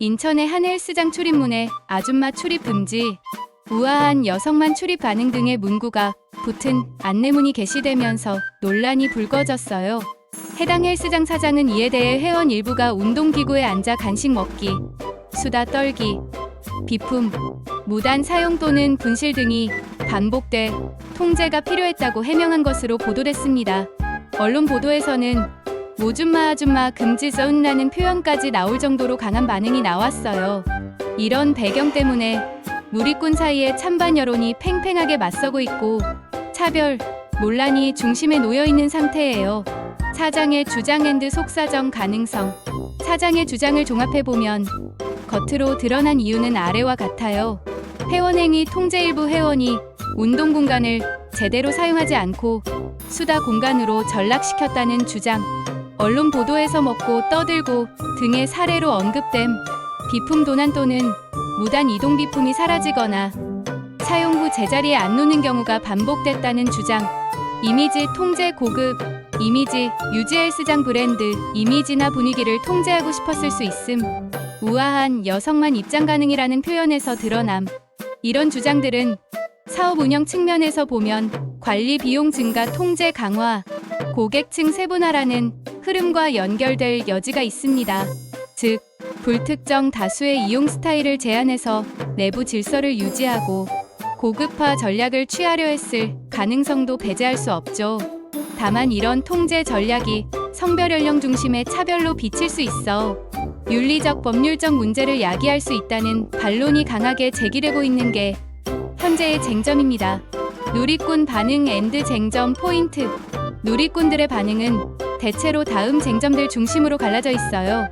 인천의 한 헬스장 출입문에 아줌마 출입 금지, 우아한 여성만 출입 가능 등의 문구가 붙은 안내문이 게시되면서 논란이 불거졌어요. 해당 헬스장 사장은 이에 대해 회원 일부가 운동기구에 앉아 간식 먹기, 수다 떨기, 비품, 무단 사용 또는 분실 등이 반복돼 통제가 필요했다고 해명한 것으로 보도됐습니다. 언론 보도에서는 모줌마 아줌마 금지 zon라는 표현까지 나올 정도로 강한 반응이 나왔어요. 이런 배경 때문에 누리꾼 사이에 찬반 여론이 팽팽하게 맞서고 있고 차별, 논란이 중심에 놓여 있는 상태예요. 사장의 주장 앤드 속사정 가능성. 사장의 주장을 종합해 보면 겉으로 드러난 이유는 아래와 같아요. 회원행위 통제 일부 회원이 운동 공간을 제대로 사용하지 않고 수다 공간으로 전락시켰다는 주장. 언론 보도에서 먹고 떠들고 등의 사례로 언급됨. 비품 도난 또는 무단 이동 비품이 사라지거나 사용 후 제자리에 안 놓는 경우가 반복됐다는 주장. 이미지 통제 고급. 이미지 유지 헬스장 브랜드 이미지나 분위기를 통제하고 싶었을 수 있음. 우아한 여성만 입장 가능이라는 표현에서 드러남. 이런 주장들은 사업 운영 측면에서 보면 관리 비용 증가 통제 강화, 고객층 세분화라는 흐름과 연결될 여지가 있습니다. 즉, 불특정 다수의 이용 스타일을 제한해서 내부 질서를 유지하고 고급화 전략을 취하려 했을 가능성도 배제할 수 없죠. 다만 이런 통제 전략이 성별 연령 중심의 차별로 비칠 수 있어 윤리적 법률적 문제를 야기할 수 있다는 반론이 강하게 제기되고 있는 게 현재의 쟁점입니다. 누리꾼 반응 앤드 쟁점 포인트. 누리꾼들의 반응은 대체로 다음 쟁점들 중심으로 갈라져 있어요.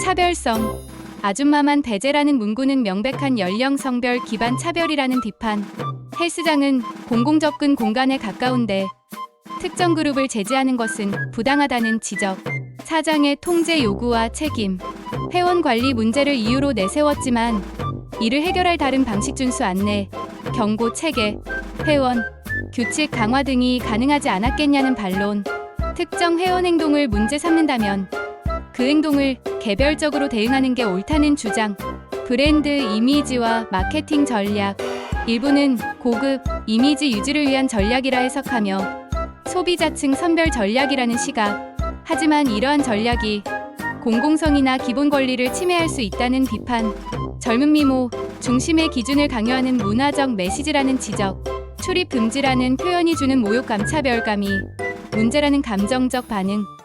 차별성. 아줌마만 배제라는 문구는 명백한 연령 성별 기반 차별이라는 비판. 헬스장은 공공 접근 공간에 가까운데 특정 그룹을 제지하는 것은 부당하다는 지적. 사장의 통제 요구와 책임. 회원 관리 문제를 이유로 내세웠지만 이를 해결할 다른 방식 준수 안내, 경고 체계, 회원, 규칙 강화 등이 가능하지 않았겠냐는 반론. 특정 회원 행동을 문제 삼는다면 그 행동을 개별적으로 대응하는 게 옳다는 주장. 브랜드 이미지와 마케팅 전략. 일부는 고급 이미지 유지를 위한 전략이라 해석하며 소비자층 선별 전략이라는 시각. 하지만 이러한 전략이 공공성이나 기본 권리를 침해할 수 있다는 비판. 젊은 미모 중심의 기준을 강요하는 문화적 메시지라는 지적. 출입 금지라는 표현이 주는 모욕감 차별감이 문제라는 감정적 반응.